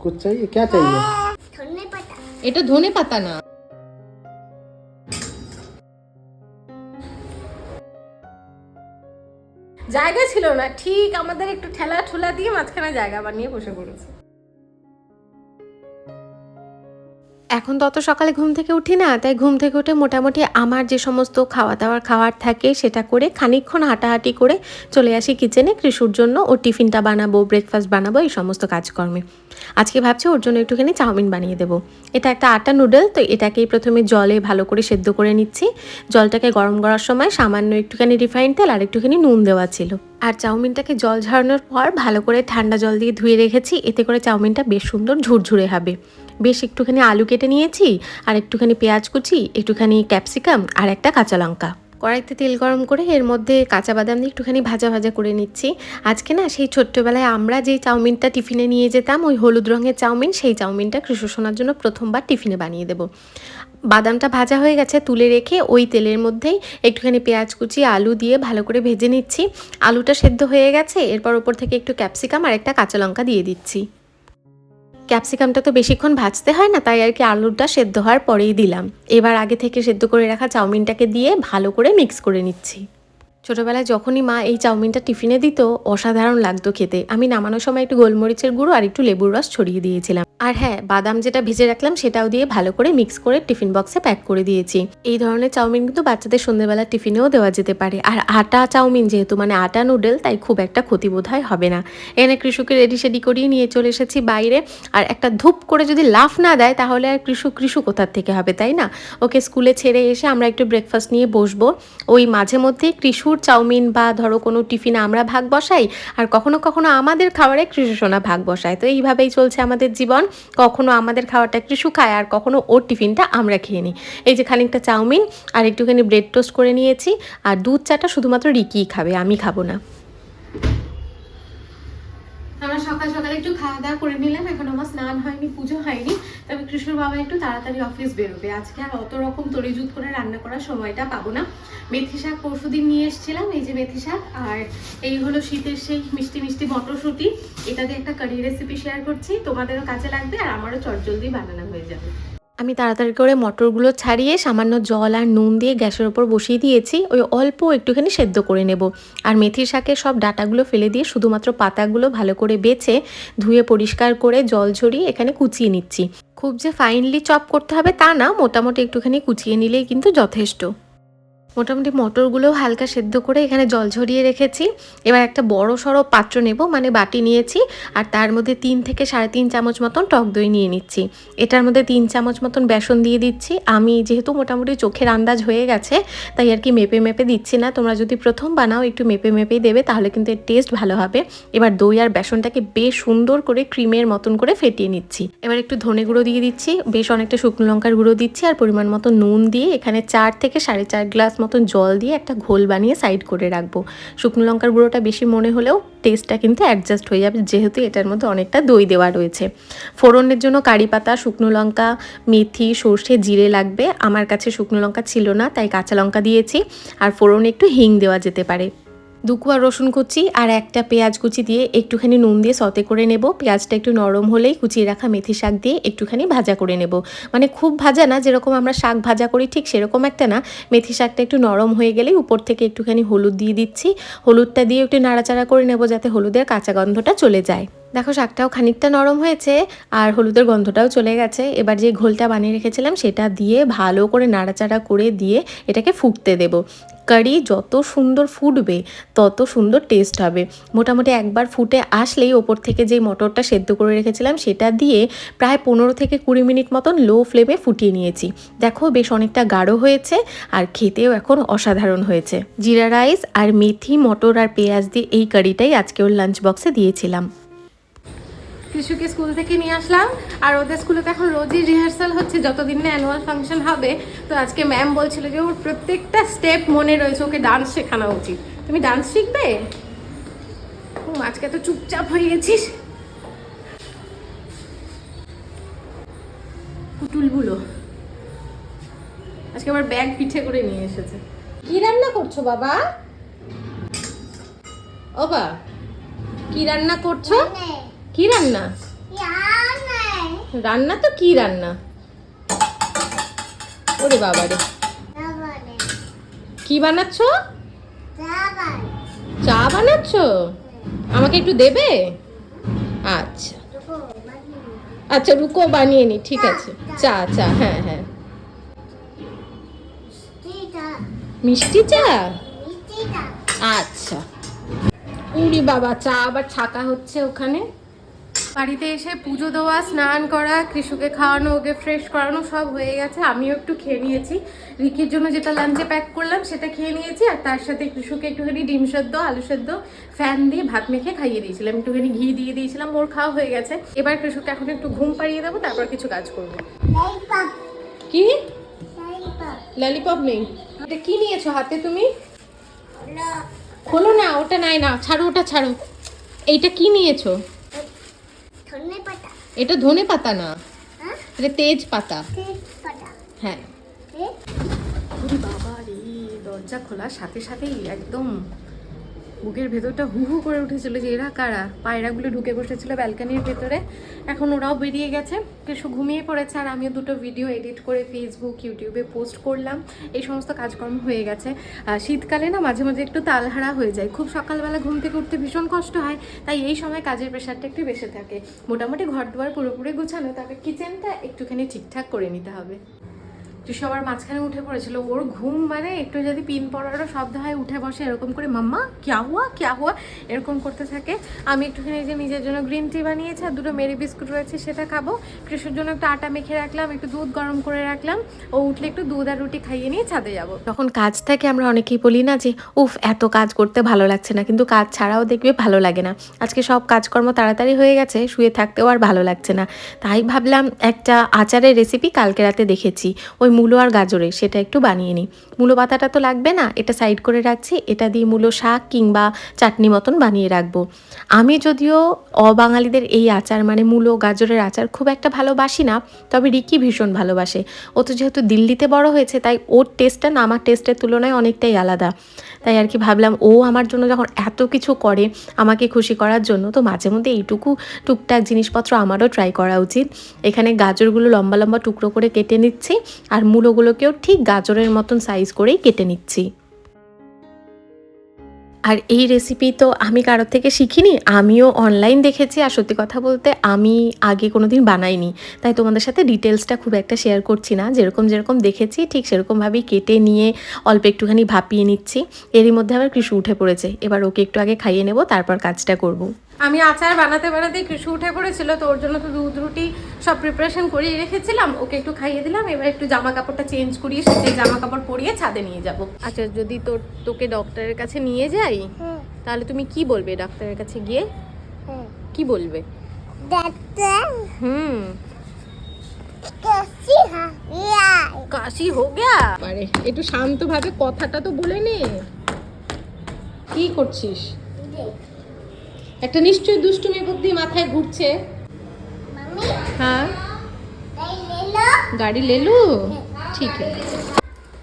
कुछ चाहिए क्या चाहिए ধনে পাতা এটা ধনে পাতা না জায়গা ছিল না ঠিক আমাদের একটু ঠেলা ঠুলা দিয়ে মাঝখানে জায়গা বানিয়ে বসে পড়েছে এখন তো অত সকালে ঘুম থেকে উঠি না তাই ঘুম থেকে উঠে মোটামুটি আমার যে সমস্ত খাওয়া দাওয়ার খাওয়ার থাকে সেটা করে খানিকক্ষণ হাঁটাহাঁটি করে চলে আসি কিচেনে কৃষুর জন্য ওর টিফিনটা বানাবো ব্রেকফাস্ট বানাবো এই সমস্ত কাজকর্মে আজকে ভাবছি ওর জন্য একটুখানি চাউমিন বানিয়ে দেবো। এটা একটা আটা নুডল তো এটাকেই প্রথমে জলে ভালো করে সেদ্ধ করে নিচ্ছি। জলটাকে গরম করার সময় সামান্য একটুখানি রিফাইন তেল আর একটুখানি নুন দেওয়া ছিল। আর চাউমিনটাকে জল ঝরানোর পর ভালো করে ঠান্ডা জল দিয়ে ধুয়ে রেখেছি, এতে করে চাউমিনটা বেশ সুন্দর ঝুরঝুরে হবে। বেশ একটুখানি আলু কেটে নিয়েছি, আর একটুখানি পেঁয়াজ কুচি, একটুখানি ক্যাপসিকাম, আর একটা কাঁচা লঙ্কা। কড়াইতে তেল গরম করে এর মধ্যে কাঁচা বাদাম দিয়ে একটুখানি ভাজা ভাজা করে নিচ্ছি। আজকে না সেই ছোট্টবেলায় আমরা যেই চাউমিনটা টিফিনে নিয়ে যেতাম, ওই হলুদ রঙের চাউমিন, সেই চাউমিনটা কৃষ্ণসোনার জন্য প্রথমবার টিফিনে বানিয়ে দেবো। বাদামটা ভাজা হয়ে গেছে, তুলে রেখে ওই তেলের মধ্যেই একটুখানি পেঁয়াজ কুচি, আলু দিয়ে ভালো করে ভেজে নিচ্ছি। আলুটা সেদ্ধ হয়ে গেছে, এরপর ওপর থেকে একটু ক্যাপসিকাম আর একটা কাঁচা লঙ্কা দিয়ে দিচ্ছি। ক্যাপসিকামটা তো বেশিক্ষণ ভাজতে হয় না, তাই আর কি আলুটা সেদ্ধ হওয়ার পরেই দিলাম। এবার আগে থেকে সেদ্ধ করে রাখা চাউমিনটাকে দিয়ে ভালো করে মিক্স করে নিচ্ছি। ছোটোবেলায় যখনই মা এই চাউমিনটা টিফিনে দিত, অসাধারণ লাগতো খেতে। আমি নামানোর সময় একটু গোলমরিচের গুঁড়ো আর একটু লেবুর রস ছড়িয়ে দিয়েছিলাম। আর হ্যাঁ বাদাম যেটা ভেজে রাখলাম সেটাও দিয়ে ভালো করে মিক্স করে টিফিন বক্সে প্যাক করে দিয়েছি। এই ধরনের চাউমিন কিন্তু বাচ্চাদের সন্ধ্যেবেলা টিফিনেও দেওয়া যেতে পারে। আর আটা চাউমিন যেহেতু মানে আটা নুডল, তাই খুব একটা ক্ষতি বোধহয় হবে না। এখানে কৃষকে রেডি সেডি করিয়ে নিয়ে চলে এসেছি বাইরে। আর একটা ধূপ করে যদি লাফ না দেয়, তাহলে আর কৃষক কৃষু কোথার থেকে হবে, তাই না? ওকে স্কুলে ছেড়ে এসে আমরা একটু ব্রেকফাস্ট নিয়ে বসবো। ওই মাঝে মধ্যে কৃষুর চাউমিন বা ধরো কোনো টিফিনে আমরা ভাগ বসাই আর কখনো কখনো আমাদের খাবারে কৃষিসোনা ভাগ বসায়। তো এইভাবেই চলছে আমাদের জীবন। কখনো আমাদের খাবারটা কৃষু খায় আর কখনো ওর টিফিনটা আমরা খেয়ে নিই। এই যে খানিকটা চাউমিন আর একটুখানি ব্রেড টোস্ট করে নিয়েছি আর দুধ চাটা শুধুমাত্র রিকিই খাবে, আমি খাব না। আমরা সকাল সকালে একটু খাওয়া দাওয়া করে নিলাম। এখন আমার স্নান হয়নি, পুজো হয়নি। তবে কৃষ্ণ বাবা একটু তাড়াতাড়ি অফিস বেরোবে। আজকে আর অত রকম তরিজুত করে রান্না করার সময়টা পাবো না। মেথি শাক পরশু দিন নিয়ে এসেছিলাম, এই যে মেথি শাক। আর এই হলো শীতের সেই মিষ্টি মিষ্টি মটরশুঁটি। এটা দিয়ে একটা কারি রেসিপি শেয়ার করছি। তোমাদেরও কাজে লাগবে আর আমারও চটজলদি বানানো হয়ে যাবে। আমি তাড়াতাড়ি করে মটরগুলো ছাড়িয়ে সামান্য জল আর নুন দিয়ে গ্যাসের ওপর বসিয়ে দিয়েছি। ওই অল্প একটুখানি সেদ্ধ করে নেব। আর মেথির শাকের সব ডাটাগুলো ফেলে দিয়ে শুধুমাত্র পাতাগুলো ভালো করে বেছে ধুয়ে পরিষ্কার করে জল ঝরিয়ে এখানে কুচিয়ে নিচ্ছি। খুব যে ফাইনলি চপ করতে হবে তা না, মোটামুটি একটুখানি কুচিয়ে নিলেই কিন্তু যথেষ্ট। মোটামুটি মটরগুলোও হালকা সেদ্ধ করে এখানে জল ঝরিয়ে রেখেছি। এবার একটা বড় সড়ো পাত্র নেব মানে বাটি নিয়েছি, আর তার মধ্যে তিন থেকে সাড়ে তিন চামচ মতন টক দই নিয়ে নিচ্ছি। এটার মধ্যে তিন চামচ মতন বেসন দিয়ে দিচ্ছি। আমি যেহেতু মোটামুটি চোখের আন্দাজ হয়ে গেছে, তাই আর কি মেপে মেপে দিচ্ছি না। তোমরা যদি প্রথম বানাও, একটু মেপে মেপেই দেবে, তাহলে কিন্তু এর টেস্ট ভালো হবে। এবার দই আর বেসনটাকে বেশ সুন্দর করে ক্রিমের মতন করে ফেটিয়ে নিচ্ছি। এবার একটু ধনে গুঁড়ো দিয়ে দিচ্ছি। বেশ অনেকটা শুকনো লঙ্কার গুঁড়ো দিচ্ছি, আর পরিমাণ মতো নুন দিয়ে এখানে চার থেকে সাড়ে চার গ্লাস মতন জল দিয়ে একটা ঘোল বানিয়ে সাইড করে রাখব। শুকনো লঙ্কার গুঁড়োটা বেশি মনে হলেও টেস্টটা কিন্তু অ্যাডজাস্ট হয়ে যাবে, যেহেতু এটার মধ্যে অনেকটা দই দেওয়া রয়েছে। ফোড়নের জন্য কারি পাতা, শুকনো লঙ্কা, মেথি, সর্ষে, জিরে লাগবে। আমার কাছে শুকনো লঙ্কা ছিল না, তাই কাঁচা লঙ্কা দিয়েছি। আর ফোড়নে একটু হিং দেওয়া যেতে পারে। দুকুয়া রসুন কুচি আর একটা পেঁয়াজ কুচি দিয়ে একটুখানি নুন দিয়ে সতে করে নেব। পেঁয়াজটা একটু নরম হলেই কুচিয়ে রাখা মেথি শাক দিয়ে একটুখানি ভাজা করে নেব। মানে খুব ভাজা না, যেরকম আমরা শাক ভাজা করি ঠিক সেরকম একটা না। মেথি শাকটা একটু নরম হয়ে গেলেই উপর থেকে একটুখানি হলুদ দিয়ে দিচ্ছি। হলুদটা দিয়ে একটু নাড়াচাড়া করে নেব যাতে হলুদের কাঁচা গন্ধটা চলে যায়। দেখো, শাকটাও খানিকটা নরম হয়েছে আর হলুদের গন্ধটাও চলে গেছে। এবার যে ঘোলটা বানিয়ে রেখেছিলাম, সেটা দিয়ে ভালো করে নাড়াচাড়া করে দিয়ে এটাকে ফুটতে দেব। কারি যত সুন্দর ফুটবে, তত সুন্দর টেস্ট হবে। মোটামুটি একবার ফুটে আসলেই ওপর থেকে যে মটরটা সেদ্ধ করে রেখেছিলাম, সেটা দিয়ে প্রায় পনেরো থেকে কুড়ি মিনিট মতন লো ফ্লেমে ফুটিয়ে নিয়েছি। দেখো, বেশ অনেকটা গাঢ় হয়েছে আর খেতেও এখন অসাধারণ হয়েছে। জিরা রাইস আর মেথি, মটর আর পেঁয়াজ দিয়ে এই কারিটাই আজকে ওর লাঞ্চ বক্সে দিয়েছিলাম। শিশুকে স্কুল থেকে নিয়ে আসলাম। আর ওদের স্কুলে তো এখন রোজই রিহার্সাল হচ্ছে যতদিন না অ্যানুয়াল ফাংশন হবে। তো আজকে ম্যাম বলছিল যে ওর প্রত্যেকটা স্টেপ মনে রয়েছে ওকে ডান্স শেখানো উচিত। তুমি ডান্স শিখবে? ও আজকে তো চুপচাপ হয়ে গেছিস। পুতুলগুলো আজকে আবার ব্যাগ পিঠে করে নিয়ে এসেছে। কি রান্না করছ বাবা? ও বা কি রান্না করছ? কি রান্না? রান্না তো কি রান্না? ওরে বাবা রে কি বানাচ্ছ? চা বানাচ্ছ? আমাকে একটু দেবে? আচ্ছা। আচ্ছা রুকো বানিয়ে নি, ঠিক আছে। চা চা হ্যাঁ হ্যাঁ। মিষ্টি চা? আচ্ছা। উরি বাবা, চা আবার ছাকা হচ্ছে ওখানে। বাড়িতে এসে পুজো দেওয়া স্নান করা কৃষুকে খাওয়ানো ওকে ফ্রেশ করানো সব হয়ে গেছে। আমিও একটু খেয়ে নিয়েছি। রিকির জন্য যেটা লাঞ্চে প্যাক করলাম সেটা খেয়ে নিয়েছি আর তার সাথে কৃষুকে একটুখানি ডিম সেদ্ধ আলু সেদ্ধ ফ্যান দিয়ে ভাত মেখে খাইয়ে দিয়েছিলাম। একটুখানি ঘি দিয়ে দিয়েছিলাম ওর খাওয়া হয়ে গেছে। এবার কৃষুকে এখন একটু ঘুম পাড়িয়ে দেবো তারপর কিছু কাজ করব। কি? ললিপপ নেই। এটা কি নিয়েছো হাতে তুমি? খোলো না ওটা নাই না ছাড়ো ওটা ছাড়ো। এইটা কি নিয়েছো? এটা ধনে পাতা না এটা তেজ পাতা হ্যাঁ। বাবা রে দরজা খোলার সাথে সাথেই একদম বুকের ভেতরটা হু হু করে উঠেছিল যে এরা কারা? পায়রাগুলো ঢুকে বসেছিল ব্যালকানির ভেতরে। এখন ওরাও বেরিয়ে গেছে। কিছু ঘুমিয়ে পড়েছে আর আমিও দুটো ভিডিও এডিট করে ফেসবুক ইউটিউবে পোস্ট করলাম। এই সমস্ত কাজকর্ম হয়ে গেছে। শীতকালে না মাঝে মাঝে একটু তালহারা হয়ে যায়। খুব সকালবেলা ঘুম থেকে উঠতে ভীষণ কষ্ট হয়, তাই এই সময় কাজের প্রেশারটা একটু বেশি থাকে। মোটামুটি ঘর দুয়ার পুরোপুরি গুছানো, তবে কিচেনটা একটুখানি ঠিকঠাক করে নিতে হবে। তুই সবার মাঝখানে উঠে পড়েছিল। ওর ঘুম মানে একটু যদি পিন পড়ারও শব্দ হয়, উঠে বসে এরকম করে, মাম্মা, ক্যা হুয়া ক্যা হুয়া? এরকম করতে থাকে। আমি একটুখানি যে নিজের জন্য গ্রিন টি বানিয়েছি আর দুটো মেরি বিস্কুট রয়েছে সেটা খাব। কৃষির জন্য একটু আটা মেখে রাখলাম, একটু দুধ গরম করে রাখলাম। ও উঠলে একটু দুধ আর রুটি খাইয়ে নিয়ে ছাদে যাব। তখন কাজ থাকে আমরা অনেকেই বলি না যে, উফ, এত কাজ করতে ভালো লাগছে না। কিন্তু কাজ ছাড়াও দেখবে ভালো লাগে না। আজকে সব কাজকর্ম তাড়াতাড়ি হয়ে গেছে, শুয়ে থাকতেও আর ভালো লাগছে না। তাই ভাবলাম একটা আচারের রেসিপি কালকে রাতে দেখেছি। ওই মূলো আর গাজরে, সেটা একটু বানিয়ে নিই। মূলো পাতাটা তো লাগবে না, এটা সাইড করে রাখছি, এটা দিয়ে মূলো শাক কিংবা চাটনি মতন বানিয়ে রাখব। আমি যদিও অবাঙালিদের এই আচার মানে মূলো, গাজরের আচার খুব একটা ভালোবাসি না, তবে রিকি ভীষণ ভালোবাসে। ও তো যেহেতু দিল্লিতে বড় হয়েছে, তাই ওর টেস্টটা না, আমার টেস্টের তুলনায় অনেকটাই আলাদা। তাই আর কি ভাবলাম, ও আমার জন্য যখন এত কিছু করে আমাকে খুশি করার জন্য, তো মাঝে মধ্যে এইটুকু টুকটাক জিনিসপত্র আমারও ট্রাই করা উচিত। এখানে গাজরগুলো লম্বা লম্বা টুকরো করে কেটে নিচ্ছি, আর মূলোগুলোকেও ঠিক গাজরের মতন সাইজ করেই কেটে নিচ্ছি। আর এই রেসিপি তো আমি কারোর থেকে শিখিনি, আমিও অনলাইন দেখেছি আর সত্যি কথা বলতে আমি আগে কোনো দিন বানাইনি তাই তোমাদের সাথে ডিটেলসটা খুব একটা শেয়ার করছি না, যেরকম যেরকম দেখেছি ঠিক সেরকমভাবেই কেটে নিয়ে অল্প একটুখানি ভাপিয়ে নিচ্ছি এরই মধ্যে আবার কৃষি উঠে পড়েছে, এবার ওকে একটু আগে খাইয়ে নেব, তারপর কাজটা করব। আমি আচার বানাতে বানাতে কৃষি উঠে পড়েছিল তো ওর জন্য তো দুধ রুটি সব প্রিপারেশন করিয়ে রেখেছিলাম। ওকে একটু খাইয়ে দিলাম এবার একটু জামা কাপড়টা চেঞ্জ করিয়ে সে জামা কাপড় পরিয়ে ছাদে নিয়ে যাব। আচ্ছা যদি তোর তোকে ডক্টরের কাছে নিয়ে যাই তাহলে তুমি কি বলবে ডাক্তারের কাছে গিয়ে? কি বলবে? ডাক্তার হুম। কাশি হো গিয়া? আরে একটু শান্তভাবে কথাটা তো বলে নে। কি করছিস? একটা নিশ্চয়ই দুষ্টুমি বুদ্ধি মাথায় ঘুরছে। হ্যাঁ। গাড়ি লেলু? ঠিক।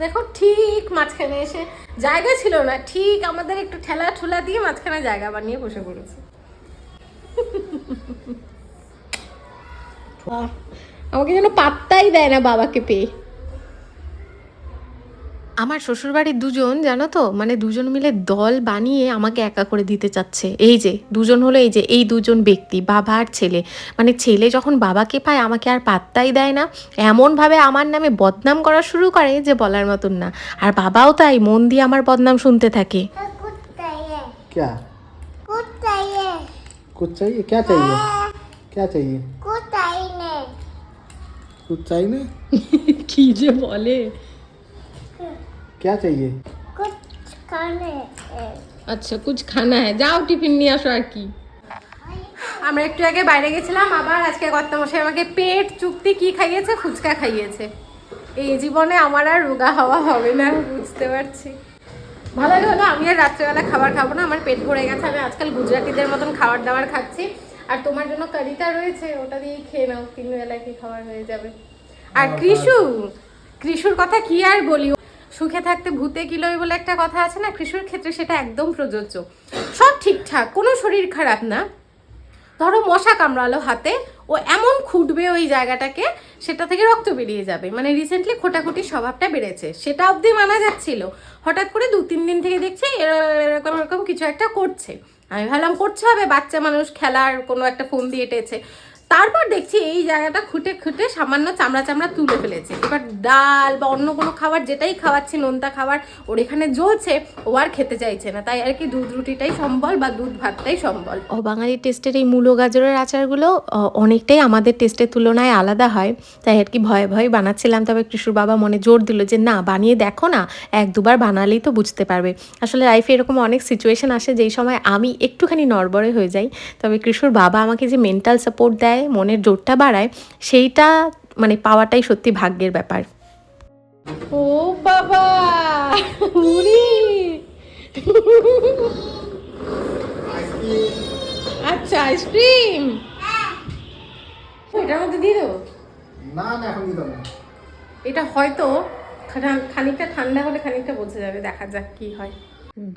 দেখো ঠিক মাঝখানে এসে জায়গা ছিল না। ঠিক আমাদের একটু ঠেলা ঠুলা দিয়ে মাঝখানে জায়গা বানিয়ে বসে পড়েছে। আমাকে যেন পাত্তাই দেয় না বাবাকে পেয়ে। আমার শ্বশুরবাড়ির দুজন জানো তো মানে দুজন মিলে দল বানিয়ে আমাকে একা করে দিতে চাচ্ছে এই যে দুজন হলো এই যে এই দুজন ব্যক্তি বাবা আর ছেলে মানে ছেলে যখন বাবাকে পায় আমাকে আর পাত্তাই দেয় না এমনভাবে আমার নামে বদনাম করা শুরু করে যে বলার মতন না আর বাবাও তাই মন দিয়ে আমার বদনাম শুনতে থাকে कुछ चाहिए क्या कुछ चाहिए कुछ चाहिए क्या चाहिए क्या चाहिए कुछ चाहिए कुछ चाहिए কি যে বলে क्या चाहिए कुछ खाने है। আচ্ছা কুছ খানা হ্যাঁ যাও টিফিন নিয়ে আসো আর কি আমরা একটু আগে বাইরে গেছিলাম আবার আজকে কর্তামশাই আমাকে পেট চুক্তি কি খাইয়েছে ফুচকা খাইয়েছে এই জীবনে আমার আর রোগা হওয়া হবে না বুঝতে পারছি ভালো হলো আমি আর রাত্রেবেলা খাবার খাবো না আমার পেট ভরে গেছে আমি আজকাল গুজরাটিদের মতন খাবার দাবার খাচ্ছি আর তোমার জন্য কারিটা রয়েছে ওটা দিয়েই খেয়ে নাও তিন বেলা কি খাবার হয়ে যাবে আর কৃষু কৃষুর কথা কি আর বলি সুখে থাকতে ভূতে কিলোই বলে একটা কথা আছে না, কৃষুর ক্ষেত্রে সেটা একদম প্রযোজ্য। সব ঠিকঠাক, কোনো শরীর খারাপ না। ধরো মশা কামড়ালো হাতে, ও এমন খুঁটবে ওই জায়গাটাকে, সেটা থেকে রক্ত বেরিয়ে যাবে। মানে রিসেন্টলি খোটাখুটি স্বভাবটা বেড়েছে। সেটা অবধি মানা যাচ্ছিল। হঠাৎ করে দু তিন দিন থেকে দেখছি এর- এরকম এরকম কিছু একটা করছে। আমি ভাবলাম, করছে হবে? বাচ্চা মানুষ খেলার কোনো একটা ফোন দিয়ে এটেছে তারপর দেখছি এই জায়গাটা খুঁটে খুঁটে সামান্য চামড়া চামড়া তুলে ফেলেছে। এবার ডাল বা অন্য কোনো খাবার যেটাই খাওয়াচ্ছি, নোনতা খাবার, ওর এখানে জ্বলছে, ও আর খেতে চাইছে না। তাই আর কি দুধ রুটিটাই সম্বল বা দুধ ভাতটাই সম্বল। অবাঙালি টেস্টের এই মূলো গাজরের আচারগুলো অনেকটাই আমাদের টেস্টের তুলনায় আলাদা হয়। তাই আর কি ভয়ে ভয়ে বানাচ্ছিলাম, তবে কৃষুর বাবা মনে জোর দিল যে, না, বানিয়ে দেখো না, এক দুবার বানালেই তো বুঝতে পারবে। আসলে লাইফে এরকম অনেক সিচুয়েশন আসে যেই সময় আমি একটুখানি নড়বড়ে হয়ে যাই। তবে কৃষুর বাবা আমাকে যে মেন্টাল সাপোর্ট দেয় মনের জোরটা বাড়ায় সেইটা মানে পাওয়াটাই সত্যি ভাগ্যের ব্যাপার। ও বাবা! মুড়ি আচ্ছা আইসক্রিম! এটার মধ্যে দিয়ে দেবো? না না এখন দিতাম না। এটা হয়তো খানিকটা ঠান্ডা হলে খানিকটা বোঝা যাবে দেখা যাক কি হয়।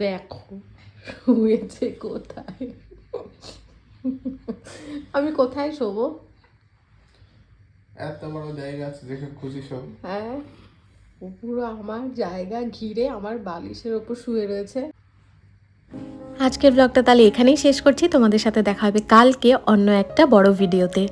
দেখো হয়েছে কোথায়? আমি কোথায় শোবো? এত বড় জায়গা আছে দেখে খুশি সব। হ্যাঁ পুরো আমার জায়গা ঘিরে আমার বালিশের ওপর শুয়ে রয়েছে। আজকের ব্লগটা তাহলে এখানেই শেষ করছি। তোমাদের সাথে দেখা হবে কালকে অন্য একটা বড় ভিডিওতে।